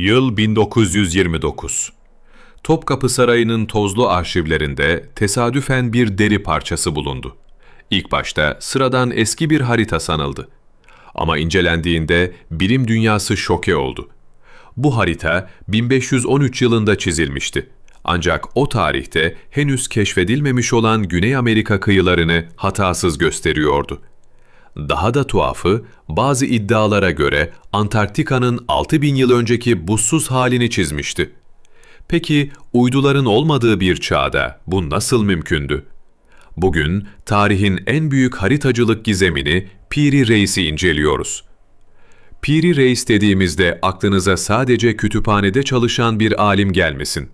Yıl 1929. Topkapı Sarayı'nın tozlu arşivlerinde tesadüfen bir deri parçası bulundu. İlk başta sıradan eski bir harita sanıldı. Ama incelendiğinde bilim dünyası şoke oldu. Bu harita 1513 yılında çizilmişti. Ancak o tarihte henüz keşfedilmemiş olan Güney Amerika kıyılarını hatasız gösteriyordu. Daha da tuhafı, bazı iddialara göre Antarktika'nın 6000 yıl önceki buzsuz halini çizmişti. Peki uyduların olmadığı bir çağda bu nasıl mümkündü? Bugün tarihin en büyük haritacılık gizemini Piri Reis'i inceliyoruz. Piri Reis dediğimizde aklınıza sadece kütüphanede çalışan bir alim gelmesin.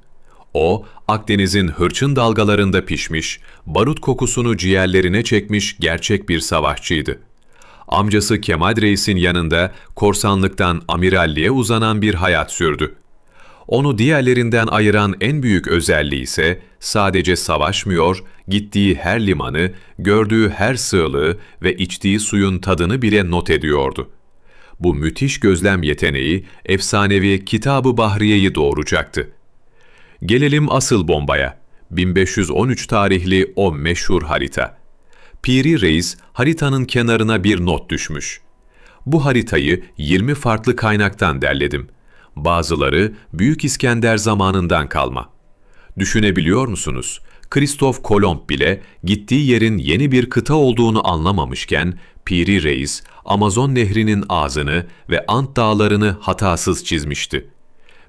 O, Akdeniz'in hırçın dalgalarında pişmiş, barut kokusunu ciğerlerine çekmiş gerçek bir savaşçıydı. Amcası Kemal Reis'in yanında korsanlıktan amiralliğe uzanan bir hayat sürdü. Onu diğerlerinden ayıran en büyük özelliği ise sadece savaşmıyor, gittiği her limanı, gördüğü her sığlığı ve içtiği suyun tadını bile not ediyordu. Bu müthiş gözlem yeteneği efsanevi Kitab-ı Bahriye'yi doğuracaktı. Gelelim asıl bombaya. 1513 tarihli o meşhur harita. Piri Reis haritanın kenarına bir not düşmüş. Bu haritayı 20 farklı kaynaktan derledim. Bazıları Büyük İskender zamanından kalma. Düşünebiliyor musunuz? Kristof Kolomb bile gittiği yerin yeni bir kıta olduğunu anlamamışken Piri Reis Amazon nehrinin ağzını ve Ant dağlarını hatasız çizmişti.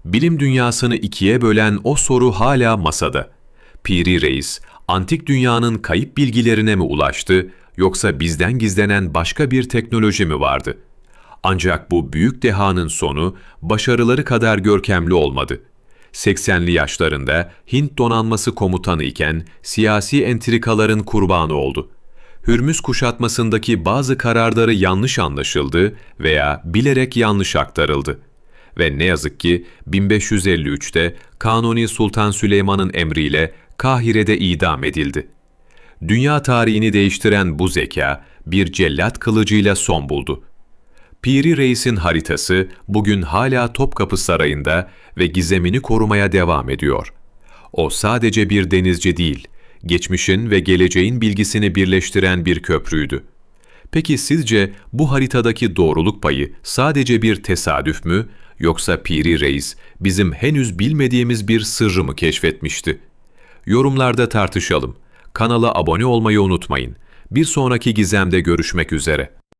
Bilim dünyasını ikiye bölen o soru hala masada. Piri Reis, antik dünyanın kayıp bilgilerine mi ulaştı yoksa bizden gizlenen başka bir teknoloji mi vardı? Ancak bu büyük dehanın sonu başarıları kadar görkemli olmadı. 80'li yaşlarında Hint donanması komutanı iken siyasi entrikaların kurbanı oldu. Hürmüz kuşatmasındaki bazı kararları yanlış anlaşıldı veya bilerek yanlış aktarıldı ve ne yazık ki 1553'te Kanuni Sultan Süleyman'ın emriyle Kahire'de idam edildi. Dünya tarihini değiştiren bu zeka bir cellat kılıcıyla son buldu. Piri Reis'in haritası bugün hala Topkapı Sarayı'nda ve gizemini korumaya devam ediyor. O sadece bir denizci değil, geçmişin ve geleceğin bilgisini birleştiren bir köprüydü. Peki sizce bu haritadaki doğruluk payı sadece bir tesadüf mü yoksa Piri Reis bizim henüz bilmediğimiz bir sırrı mı keşfetmişti? Yorumlarda tartışalım. Kanala abone olmayı unutmayın. Bir sonraki gizemde görüşmek üzere.